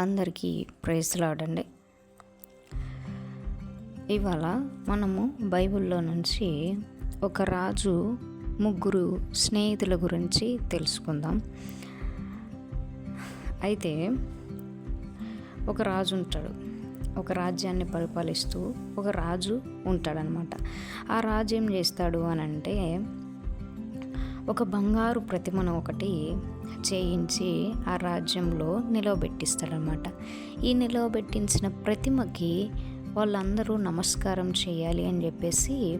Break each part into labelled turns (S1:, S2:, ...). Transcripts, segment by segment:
S1: అందరికీ ప్రేసలాడండి ఇవాళ మనము బైబిల్లో నుంచి ఒక రాజు ముగ్గురు స్నేహితుల గురించి తెలుసుకుందాం. అయితే ఒక రాజు ఉంటాడు. ఒక రాజ్యాన్ని పరిపాలిస్తూ ఒక రాజు ఉంటాడనమాట. ఆ రాజు ఏం చేస్తాడు అని అంటే ఒక బంగారు ప్రతిమను ఒకటి చేయించి ఆ రాజ్యంలో నిలవబెట్టిస్తాడనమాట ఈ నిలవబెట్టించిన ప్రతిమకి వాళ్ళందరూ నమస్కారం చేయాలి అని చెప్పేసి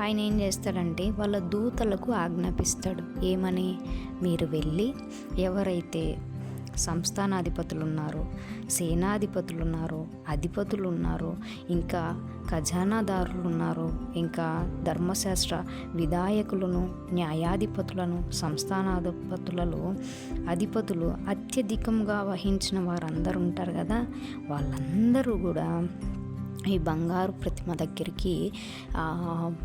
S1: ఆయన ఏం చేస్తాడంటే వాళ్ళ దూతలకు ఆజ్ఞాపిస్తాడు. ఏమని? మీరు వెళ్ళి ఎవరైతే సంస్థానాధిపతులు ఉన్నారు సేనాధిపతులు ఉన్నారు అధిపతులు ఉన్నారు ఇంకా ఖజానాదారులు ఉన్నారు ఇంకా ధర్మశాస్త్ర విధాయకులను న్యాయాధిపతులను సంస్థానాధిపతులలో అధిపతులు అత్యధికంగా వహించిన వారందరూ ఉంటారు కదా? వాళ్ళందరూ కూడా ఈ బంగారు ప్రతిమ దగ్గరికి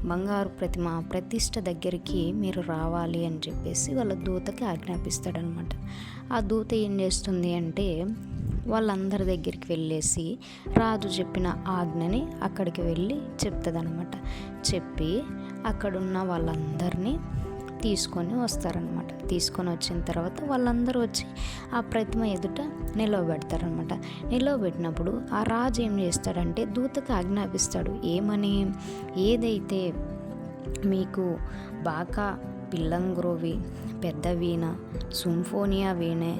S1: బంగారు ప్రతిమ ప్రతిష్ట దగ్గరికి మీరు రావాలి అని చెప్పేసి వాళ్ళ దూతకి ఆజ్ఞాపిస్తాడనమాట. ఆ దూత ఏం చేస్తుంది అంటే వాళ్ళందరి దగ్గరికి వెళ్ళేసి రాజు చెప్పిన ఆజ్ఞని అక్కడికి వెళ్ళి చెప్తుంది చెప్పి అక్కడున్న వాళ్ళందరినీ తీసుకొని వస్తారనమాట తీసుకొని వచ్చిన తర్వాత వాళ్ళందరూ వచ్చి ఆ ప్రతిమ ఎదుట నిలవబెడతారనమాట నిలవబెట్టినప్పుడు ఆ రాజు ఏం చేస్తాడంటే దూతకు ఆజ్ఞాపిస్తాడు. ఏమని? ఏదైతే మీకు బాకా పిల్లంగ్రోవి పెద్ద వీణ సుంఫోనియా వీణే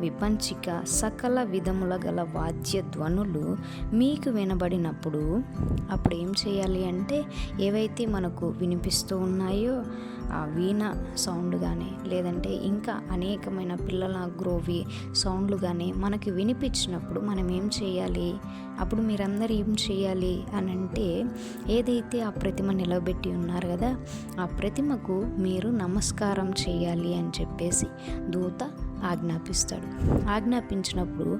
S1: విపంచిక సకల విధముల గల వాద్య ధ్వనులు మీకు వినబడినప్పుడు అప్పుడు ఏం చేయాలి అంటే ఏవైతే మనకు వినిపిస్తూ ఉన్నాయో ఆ వీణ సౌండ్ కానీ లేదంటే ఇంకా అనేకమైన పిల్లల గ్రోవి సౌండ్లు కానీ మనకి వినిపించినప్పుడు మనం ఏం చేయాలి? అప్పుడు మీరందరూ ఏం చేయాలి అని అంటే ఏదైతే ఆ ప్రతిమ నిలబెట్టి ఉన్నారు కదా ఆ ప్రతిమకు మీరు నమస్కారం చేయాలి అని చెప్పేసి దూత ఆజ్ఞాపిస్తాడు. ఆజ్ఞాపించినప్పుడు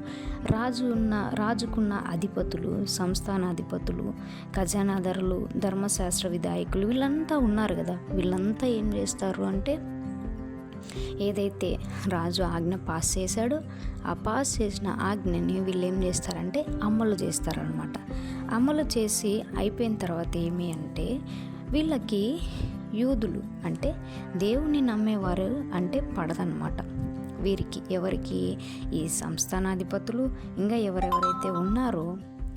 S1: రాజు ఉన్న రాజుకున్న అధిపతులు సంస్థానాధిపతులు ఖజానాధరులు ధర్మశాస్త్ర విధాయకులు వీళ్ళంతా ఉన్నారు కదా. వీళ్ళంతా ఏం చేస్తారు అంటే ఏదైతే రాజు ఆజ్ఞ పాస్ చేశాడో ఆ పాస్ చేసిన ఆజ్ఞని వీళ్ళు ఏం చేస్తారంటే అమలు చేస్తారనమాట అమలు చేసి అయిపోయిన తర్వాత ఏమి అంటే వీళ్ళకి యూదులు అంటే దేవుని నమ్మేవారు అంటే పడదనమాట వీరికి ఎవరికి ఈ సంస్థానాధిపతులు ఇంకా ఎవరెవరైతే ఉన్నారో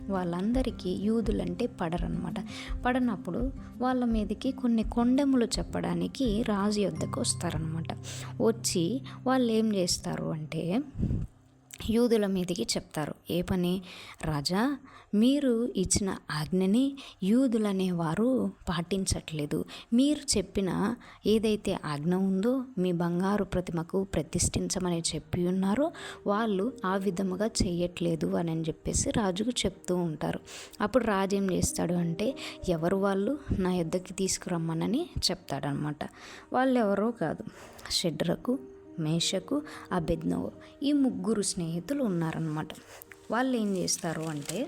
S1: వాళ్ళందరికీ యూదులంటే పడరనమాట పడనప్పుడు వాళ్ళ మీదకి కొన్ని కొండెములు చెప్పడానికి రాజు యొద్దకు వస్తారనమాట వచ్చి వాళ్ళు ఏం చేస్తారు అంటే యూదుల మీదకి చెప్తారు. ఏ పని? రాజా మీరు ఇచ్చిన ఆజ్ఞని యూదులనేవారు పాటించట్లేదు. మీరు చెప్పిన ఏదైతే ఆజ్ఞ ఉందో మీ బంగారు ప్రతిమకు ప్రతిష్ఠించమని చెప్పి ఉన్నారో. వాళ్ళు ఆ విధముగా చేయట్లేదు అని చెప్పేసి రాజుకు చెప్తూ ఉంటారు. అప్పుడు రాజు ఏం చేస్తాడు అంటే ఎవరు వాళ్ళు? నా యుద్ధకి తీసుకురమ్మనని చెప్తాడనమాట. వాళ్ళు ఎవరో కాదు. షెడ్రకు మేషకు అభిజ్ఞవు ఈ ముగ్గురు స్నేహితులు ఉన్నారనమాట వాళ్ళు ఏం చేస్తారు అంటే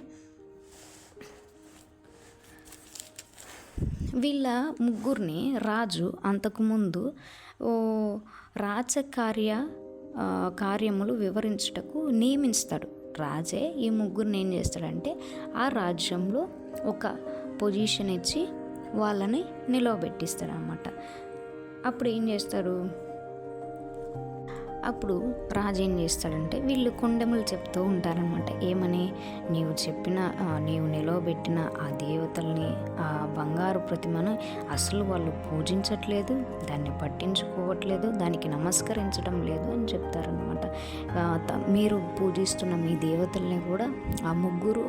S1: వీళ్ళ ముగ్గురిని రాజు అంతకుముందు ఓ రాజకార్య కార్యములు వివరించుటకు నియమిస్తాడు రాజే ఈ ముగ్గురిని ఏం చేస్తాడంటే ఆ రాజ్యంలో ఒక పొజిషన్ ఇచ్చి వాళ్ళని నిలవబెట్టిస్తాడు అనమాట అప్పుడు ఏం చేస్తారు అప్పుడు రాజు ఏం చేస్తాడంటే వీళ్ళు కొండములు చెప్తూ ఉంటారనమాట ఏమని? నీవు చెప్పిన నీవు నిలవబెట్టిన ఆ దేవతల్ని ఆ బంగారు ప్రతిమను అసలు వాళ్ళు పూజించట్లేదు దాన్ని పట్టించుకోవట్లేదు దానికి నమస్కరించడం లేదు అని చెప్తారనమాట మీరు పూజిస్తున్న మీ దేవతల్ని కూడా ఆ ముగ్గురు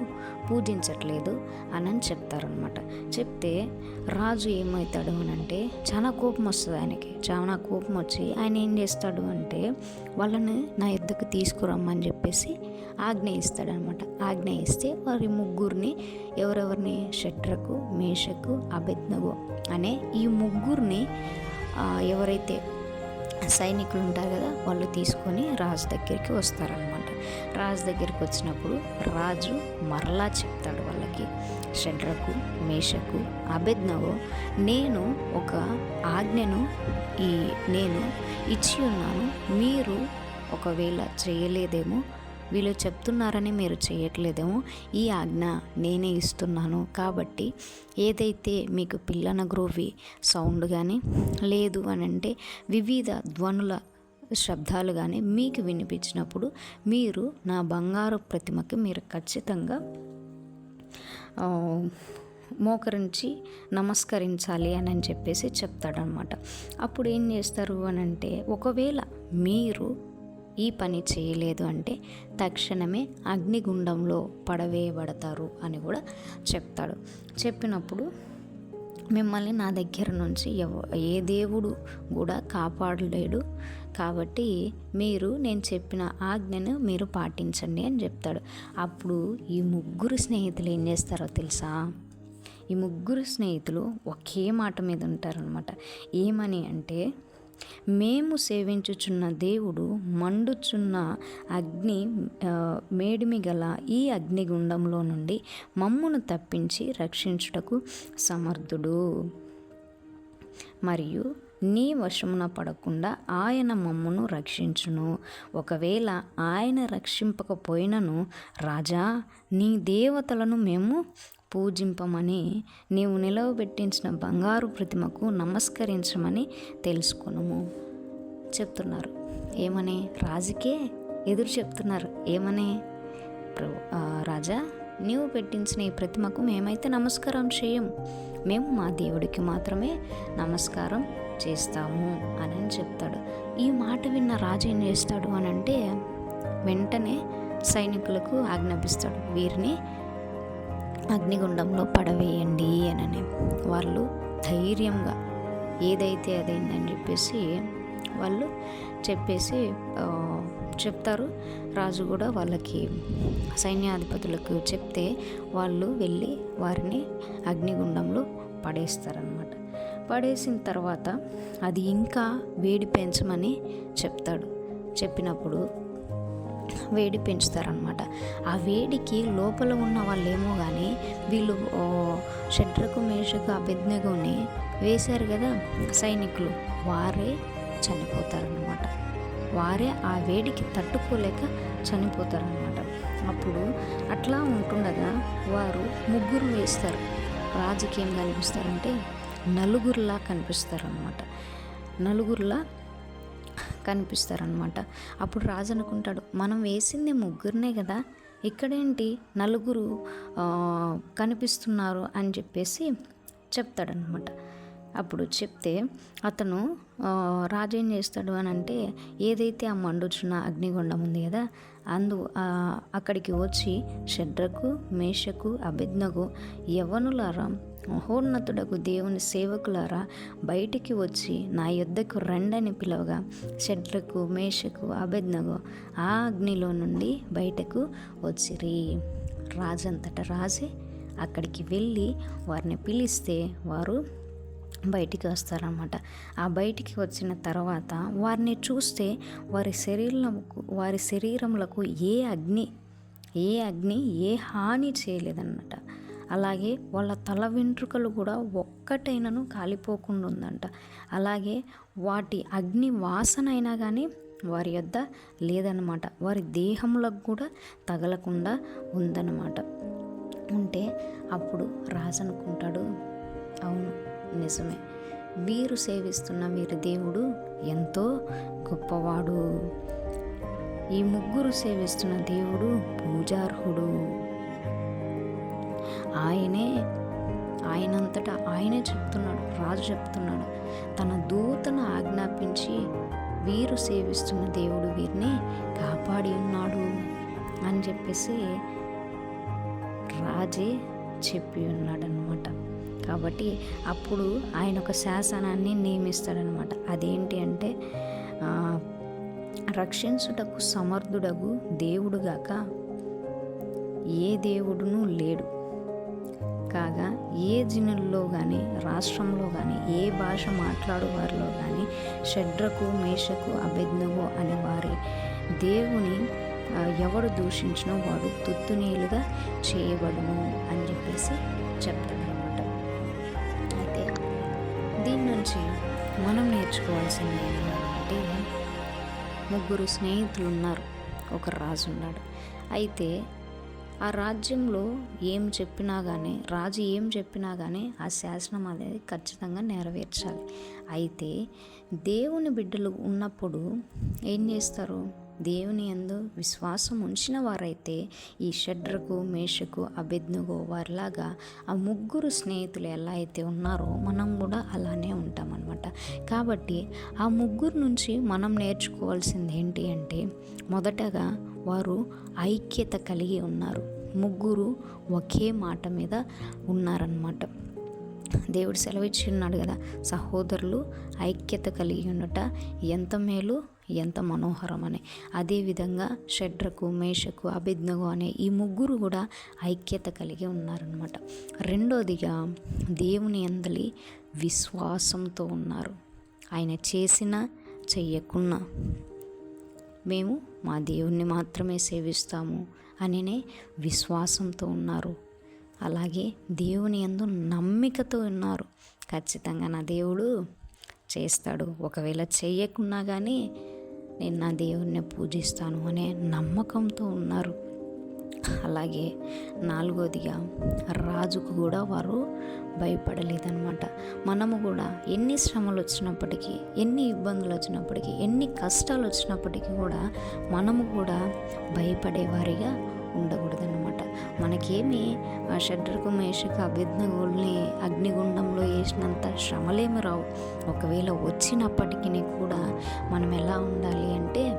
S1: పూజించట్లేదు అని అని చెప్తారనమాట చెప్తే రాజు ఏమవుతాడు అని అంటే చాలా కోపం వస్తుంది ఆయనకి. చాలా కోపం వచ్చి ఆయన ఏం చేస్తాడు అంటే వాళ్ళని నా ఎద్దుకు తీసుకురమ్మని చెప్పేసి ఆజ్ఞ ఇస్తాడనమాట ఆజ్ఞ ఇస్తే వారి ముగ్గురిని ఎవరెవరిని షట్రకు మేషకు అబెద్నగు అనే ఈ ముగ్గురిని ఎవరైతే సైనికులు ఉంటారు కదా వాళ్ళు తీసుకొని రాజు దగ్గరికి వస్తారనమాట. రాజు దగ్గరికి వచ్చినప్పుడు రాజు మరలా చెప్తాడు వాళ్ళకి షడ్రకు మేషకు అభిజ్ఞవో నేను ఒక ఆజ్ఞను ఈ నేను ఇచ్చి ఉన్నాను. మీరు ఒకవేళ చేయలేదేమో వీళ్ళు చెప్తున్నారని మీరు చేయట్లేదేమో ఈ ఆజ్ఞ నేనే ఇస్తున్నాను. కాబట్టి ఏదైతే మీకు పిల్లన గ్రోవి సౌండ్ కానీ లేదు అని అంటే వివిధ ధ్వనుల శబ్దాలు కానీ మీకు వినిపించినప్పుడు మీరు నా బంగారు ప్రతిమకి మీరు ఖచ్చితంగా మోకరించి నమస్కరించాలి అని అని చెప్పేసి చెప్తాడనమాట. అప్పుడు ఏం చేస్తారు అని అంటే ఒకవేళ మీరు ఈ పని చేయలేదు అంటే తక్షణమే అగ్నిగుండంలో పడవేయబడతారు అని కూడా చెప్తాడు. చెప్పినప్పుడు మిమ్మల్ని నా దగ్గర నుంచి ఎవ ఏ దేవుడు కూడా కాపాడలేడు కాబట్టి మీరు నేను చెప్పిన ఆజ్ఞను మీరు పాటించండి అని చెప్తాడు. అప్పుడు ఈ ముగ్గురు స్నేహితులు ఏం చేస్తారో తెలుసా? ఈ ముగ్గురు స్నేహితులు ఒకే మాట మీద ఉంటారనమాట ఏమని అంటే మేము సేవించుచున్న దేవుడు మండుచున్న అగ్ని మేడిమి గల ఈ అగ్నిగుండంలో నుండి మమ్మును తప్పించి రక్షించుటకు సమర్థుడు. మరియు నీ వశమున పడకుండా ఆయన మమ్మను రక్షించును. ఒకవేళ ఆయన రక్షింపకపోయినను రాజా నీ దేవతలను మేము పూజింపమని నీవు నిలవబెట్టించిన బంగారు ప్రతిమకు నమస్కరించమని తెలుసుకును చెప్తున్నారు. ఏమని? రాజుకే ఎదురు చెప్తున్నారు. ఏమని? రాజా నీవు పెట్టించిన ఈ ప్రతిమకు మేమైతే నమస్కారం చేయం. మేము మా దేవుడికి మాత్రమే నమస్కారం చేస్తాము అని చెప్తాడు. ఈ మాట విన్న రాజు ఏం చేస్తాడు అని అంటే వెంటనే సైనికులకు ఆజ్ఞాపిస్తాడు. వీరిని అగ్నిగుండంలో పడవేయండి అని వాళ్ళు ధైర్యంగా ఏదైతే అదైందని చెప్పేసి వాళ్ళు చెప్పేసి చెప్తారు. రాజు కూడా వాళ్ళకి సైన్యాధిపతులకు చెప్తే వాళ్ళు వెళ్ళి వారిని అగ్నిగుండంలో పడేస్తారనమాట పడేసిన తర్వాత అది ఇంకా వేడి పెంచమని చెప్తాడు. చెప్పినప్పుడు వేడి పెంచుతారనమాట ఆ వేడికి లోపల ఉన్న వాళ్ళేమో కానీ వీళ్ళు షడ్రకు మేషకు అభిజ్ఞగుని వేశారు కదా సైనికులు వారే చనిపోతారనమాట వారే ఆ వేడికి తట్టుకోలేక చనిపోతారనమాట అప్పుడు అట్లా ఉంటుండగా వారు ముగ్గురు వేస్తారు. రాజుకి ఏం కనిపిస్తారంటే నలుగురిలా కనిపిస్తారనమాట నలుగురిలా కనిపిస్తారనమాట అప్పుడు రాజు అనుకుంటాడు మనం వేసింది ముగ్గురినే కదా ఇక్కడేంటి నలుగురు కనిపిస్తున్నారు అని చెప్పేసి చెప్తాడనమాట అప్పుడు చెప్తే అతను రాజు ఏం చేస్తాడు అని అంటే ఏదైతే ఆ మండుచున్న అగ్నిగుండం ఉంది కదా అందు అక్కడికి వచ్చి షడ్రకు మేషకు అభిజ్ఞకు యవనులారా మహోన్నతుడకు దేవుని సేవకులారా బయటికి వచ్చి నా యుద్ధకు రండని పిలవగా షడ్రకు మేషకు అభెజ్ఞగో ఆ అగ్నిలో నుండి బయటకు వచ్చిరి. రాజంతట రాజే అక్కడికి వెళ్ళి వారిని పిలిస్తే వారు బయటికి వస్తారనమాట ఆ బయటికి వచ్చిన తర్వాత వారిని చూస్తే వారి శరీరంకు వారి శరీరములకు ఏ అగ్ని ఏ అగ్ని ఏ హాని చేయలేదన్నమాట. అలాగే వాళ్ళ తల వెంట్రుకలు కూడా ఒక్కటైనను కాలిపోకుండా ఉందంట అలాగే వాటి అగ్ని వాసన అయినా కానీ వారి యొద్ద లేదనమాట. వారి దేహములకు కూడా తగలకుండా ఉందన్నమాట ఉంటే అప్పుడు రాజు అనుకుంటాడు అవును నిజమే. వీరు సేవిస్తున్న వీరి దేవుడు ఎంతో గొప్పవాడు. ఈ ముగ్గురు సేవిస్తున్న దేవుడు పూజార్హుడు. ఆయనే ఆయనంతటా ఆయనే చెప్తున్నాడు రాజు చెప్తున్నాడు. తన దూతను ఆజ్ఞాపించి వీరు సేవిస్తున్న దేవుడు వీరిని కాపాడి ఉన్నాడు అని చెప్పేసి రాజే చెప్పి ఉన్నాడనమాట కాబట్టి అప్పుడు ఆయన ఒక శాసనాన్ని నియమిస్తాడనమాట అదేంటి అంటే రక్షించుటకు సమర్థుడగు దేవుడుగాక ఏ దేవుడును లేడు. కాగా ఏ జనుల్లో కానీ రాష్ట్రంలో కానీ ఏ భాష మాట్లాడువారిలో కానీ షడ్రకు మేషకు అభిజ్ఞవు అనే వారి. దేవుని ఎవడు దూషించినో వాడు తుత్తునీలుగా చేయబడును అని చెప్పేసి చెప్తాడనమాట అయితే దీని నుంచి మనం నేర్చుకోవాల్సింది ఏంటంటే ముగ్గురు స్నేహితులు ఉన్నారు ఒక రాజు ఉన్నాడు. అయితే ఆ రాజ్యంలో ఏం చెప్పినా కానీ రాజు ఏం చెప్పినా కానీ ఆ శాసనం అనేది ఖచ్చితంగా నెరవేర్చాలి. అయితే దేవుని బిడ్డలు ఉన్నప్పుడు ఏం చేస్తారు? దేవుని ఎందు విశ్వాసం ఉంచిన వారైతే ఈ షడ్రకు మేషకు అభిజ్ఞకు వారిలాగా ఆ ముగ్గురు స్నేహితులు ఎలా అయితే ఉన్నారో మనం కూడా అలానే ఉంటామన్నమాట. కాబట్టి ఆ ముగ్గురు నుంచి మనం నేర్చుకోవాల్సింది ఏంటి అంటే మొదటగా వారు ఐక్యత కలిగి ఉన్నారు. ముగ్గురు ఒకే మాట మీద ఉన్నారన్నమాట. దేవుడు సెలవిచ్చిన్నాడు కదా సహోదరులు ఐక్యత కలిగి ఉండట ఎంత మేలు ఎంత మనోహరం అని అదేవిధంగా షడ్రకు మేషకు అభిజ్ఞగు అనే ఈ ముగ్గురు కూడా ఐక్యత కలిగి ఉన్నారనమాట రెండోదిగా దేవుని అందలి విశ్వాసంతో ఉన్నారు. ఆయన చేసిన చెయ్యకున్నా. మేము మా దేవుణ్ణి మాత్రమే సేవిస్తాము. అనే విశ్వాసంతో ఉన్నారు. అలాగే దేవుని ఎందు నమ్మికతో ఉన్నారు. ఖచ్చితంగా నా దేవుడు చేస్తాడు. ఒకవేళ చేయకున్నా కానీ నేను నా దేవుణ్ణి పూజిస్తాను అనే నమ్మకంతో ఉన్నారు. అలాగే నాలుగోదిగా రాజుకు కూడా వారు భయపడలేదన్నమాట. మనము కూడా ఎన్ని శ్రమలు వచ్చినప్పటికీ ఎన్ని ఇబ్బందులు వచ్చినప్పటికీ ఎన్ని కష్టాలు వచ్చినప్పటికీ కూడా మనము కూడా భయపడేవారిగా ఉండకూడదన్నమాట. మనకేమి ఆ షడ్రకు మేషకు అభిజ్ఞగుల్ని అగ్నిగుండంలో వేసినంత శ్రమలేమి రావు. ఒకవేళ వచ్చినప్పటికీ కూడా మనం ఎలా ఉండాలి అంటే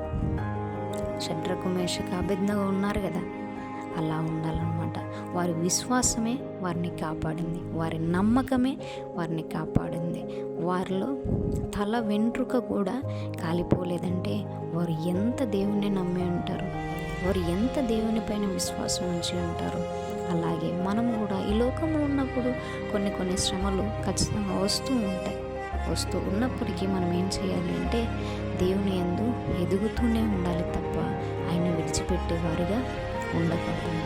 S1: షడ్రకు మేషకు అభిజ్ఞగా ఉన్నారు కదా. అలా ఉండాలన్నమాట. వారి విశ్వాసమే వారిని కాపాడింది. వారి నమ్మకమే వారిని కాపాడింది. వారిలో తల వెంట్రుక కూడా కాలిపోలేదంటే వారు ఎంత దేవుని నమ్మి ఉంటారు? వారు ఎంత దేవునిపైన విశ్వాసం ఉంచి ఉంటారు? అలాగే మనం కూడా ఈ లోకంలో ఉన్నప్పుడు కొన్ని కొన్ని శ్రమలు ఖచ్చితంగా వస్తూ ఉంటాయి. వస్తూ ఉన్నప్పటికీ మనం ఏం చేయాలి అంటే దేవుని ఎందు ఎదుగుతూనే ఉండాలి తప్ప ఆయన విడిచిపెట్టేవారుగా Ulang.